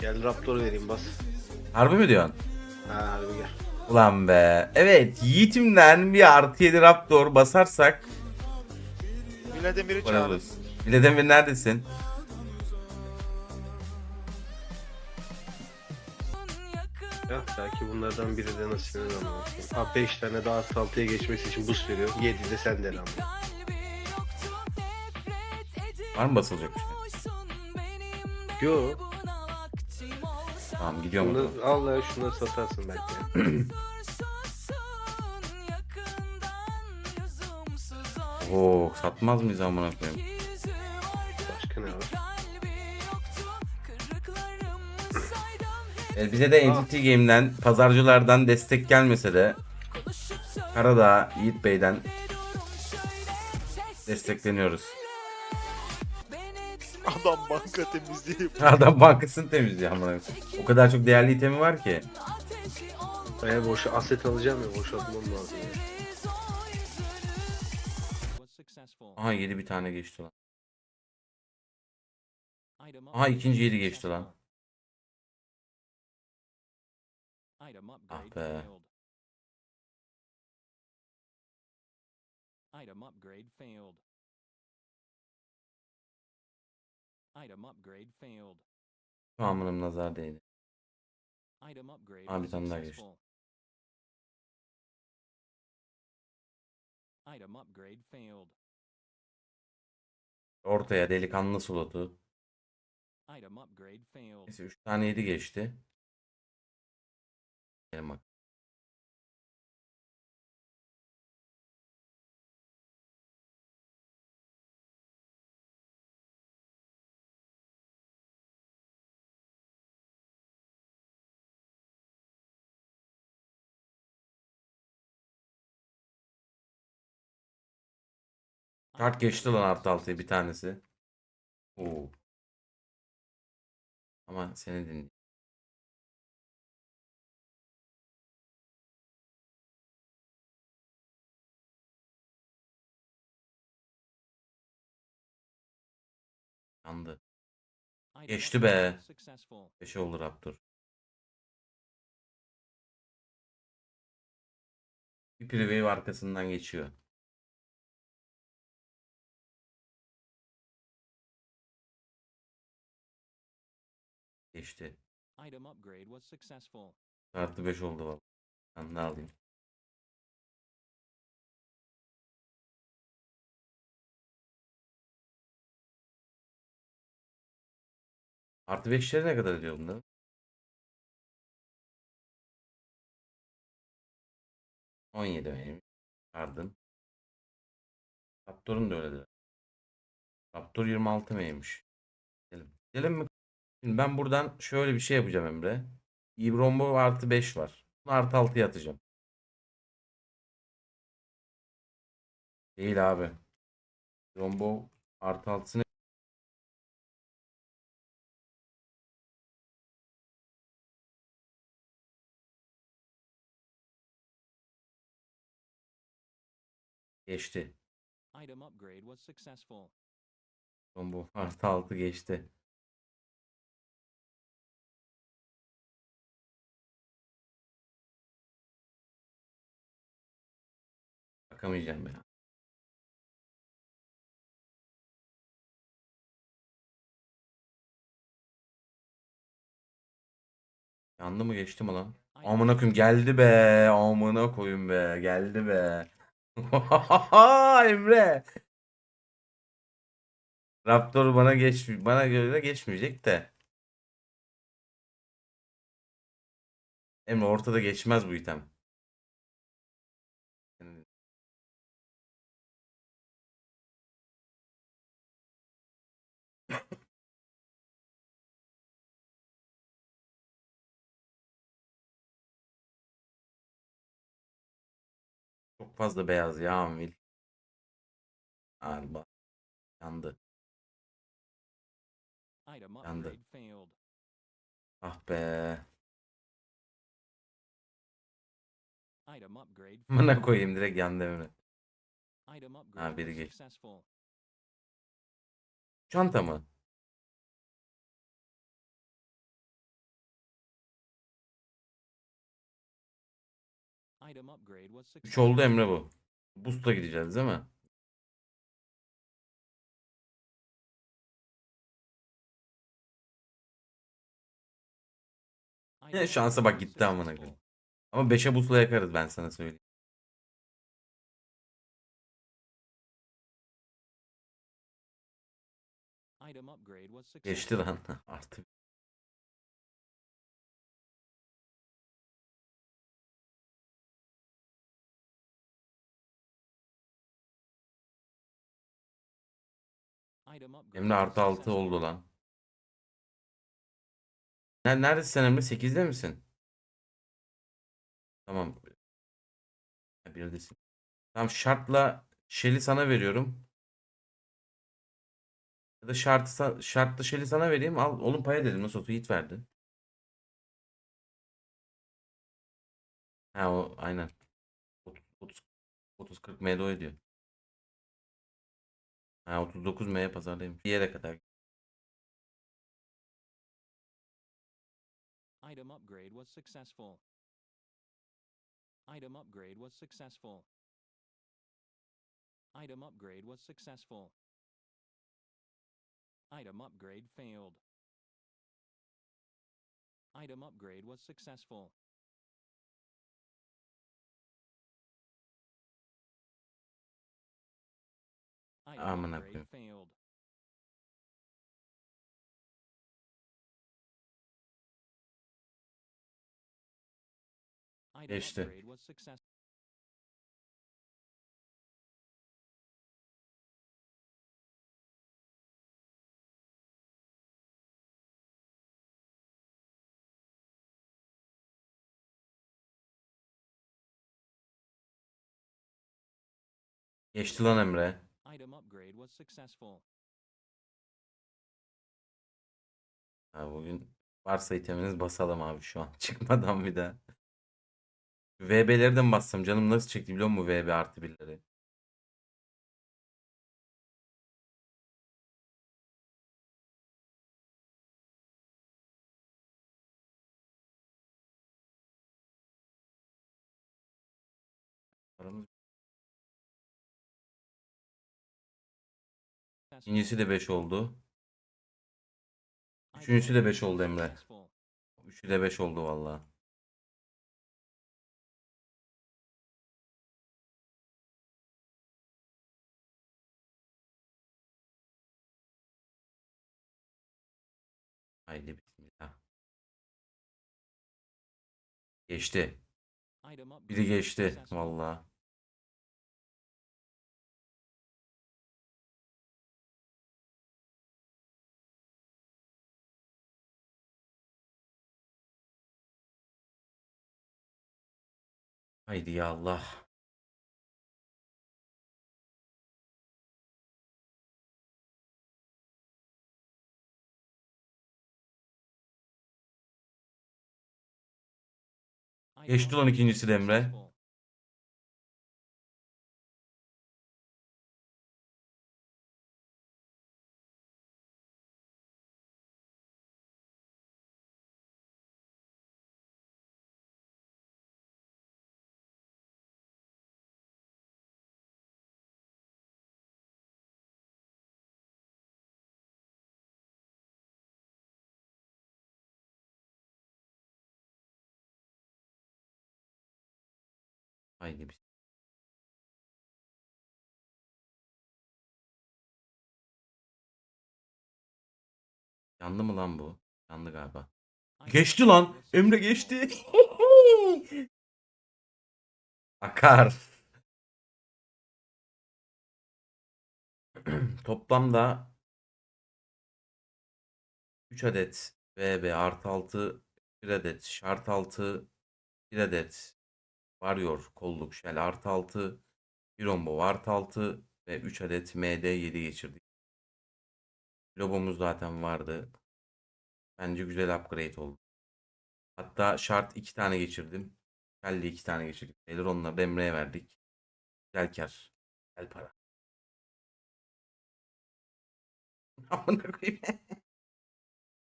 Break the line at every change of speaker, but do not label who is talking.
Gel Raptor vereyim bas.
Harbi mi diyorsun?
Ha harbi gel.
Ulan be. Evet Yiğitim'den bir artı 7 Raptor basarsak para
çağırın.
Biledemir neredesin?
Ya belki bunlardan biri de nasibine zaman. Ha 5 tane daha artı 6'ya geçmesi için boost veriyor. 7 de senden ama.
Var mı basılacak bir şey?
Yo.
Tamam gidiyorum.
Bunu, al ya şunları satarsın belki.
Oo satmaz mıyız amına koyayım?
Başka ne var?
E, bize de Entity Game'den, pazarcılardan destek gelmese de Karadağ, Yiğit Bey'den destekleniyoruz.
Adam banka temizliği.
Adam bankasını temizliyor amına koyayım. O kadar çok değerli itemi var ki.
Baya boş aset alacağım ya boşaltmam lazım. Ya.
Aha 7 bir tane geçti lan. Aha ikinci 7 geçti lan. Ah be.
Item upgrade failed. Item upgrade failed.
Tamamının nazar değdi.
Item upgrade
Ah, bir tane daha geçti.
successful. Item upgrade failed.
Ortaya delikanlı slotu.
Item upgrade failed.
Neyse 3 tane 7 geçti. Gelin bak. Kart geçti lan artı altıya bir tanesi. Oo. Ama seni dinle. Yandı. Geçti be. 5 oldu Raptor. Bir preview arkasından geçiyor. Geçti.
Item upgrade was successful.
Artı 5 oldu valla. Ben ne alayım? Artı 5'leri ne kadar ediyor bunların? On yedi benim. Ardın. Raptor'un da öyledir. Raptor 26 mıymış? Gidelim. Gidelim mi? Şimdi ben buradan şöyle bir şey yapacağım Emre. İbrombo artı 5 var. Bunu artı 6'ya atacağım. Değil abi. İbrombo artı 6'sını geçti.
Item upgrade was successful.
İbrombo artı 6 geçti. Bakamayacağım ya. Yandı mı geçti mi lan? Amına koyayım geldi be. Amına koyayım be. Geldi be. Emre. Raptor bana geç bana göre de geçmeyecek de. Emre ortada geçmez bu item. Fazla beyaz ya Amil. Galiba. Yandı. Yandı. Ah be. Bana koyayım direkt yandı.
Item upgrade
biri geçti. Çanta mı? 3
successful.
oldu Emre bu. Boost'a gideceğiz değil mi? Yine şansa bak gitti amına koyayım. Ama 5'e boost'la yakarız ben sana söyleyeyim. Geçti lan. Artı. Emre artı 6
successful.
oldu lan. Ne, neredesin sen Emre? 8'de misin? Tamam. Birdesin. Tamam şartla Shell'i sana veriyorum. Ya da şartı, şartlı Shell'i sana vereyim. Al oğlum paya dedim. Nasıl olsa Yiğit verdi. Ha o aynen. 30 30 30 40 M'de o ediyor. Ha 39 M'ye pazardayım. Bir yere kadar.
Item upgrade was successful. Item upgrade was successful. Item upgrade was successful. Item upgrade failed. Item upgrade was successful.
Amına koyayım. Geçti. Geçti lan Emre.
Item upgrade was successful.
Ha, bugün varsa iteminiz basalım abi şu an. Çıkmadan bir daha. VB'leri de mi bassam? Canım nasıl çekti biliyor musun VB artı birleri? İkincisi de 5 oldu. Üçüncüsü de
upgrade
5 oldu Emre. Üçü de 5 oldu valla. Haydi bismillah. Geçti. Biri geçti valla. Haydi ya Allah. Geçti lan ikincisi
was
Haydi bis- Yandı mı lan bu? Yandı galiba. Geçti lan. Emre geçti. Akar. Toplamda 3 adet VB artı 6 1 adet şart 6 1 adet varıyor kolluk shell artı 6 bir rombo artı 6 ve 3 adet MD 7 geçirdik. Lobomuz zaten vardı. Bence güzel upgrade oldu. Hatta şart 2 tane geçirdim. Shell'de 2 tane geçirdik. Beyler onları da Emre'ye verdik. Güzel kar. Güzel para. Amına koyayım.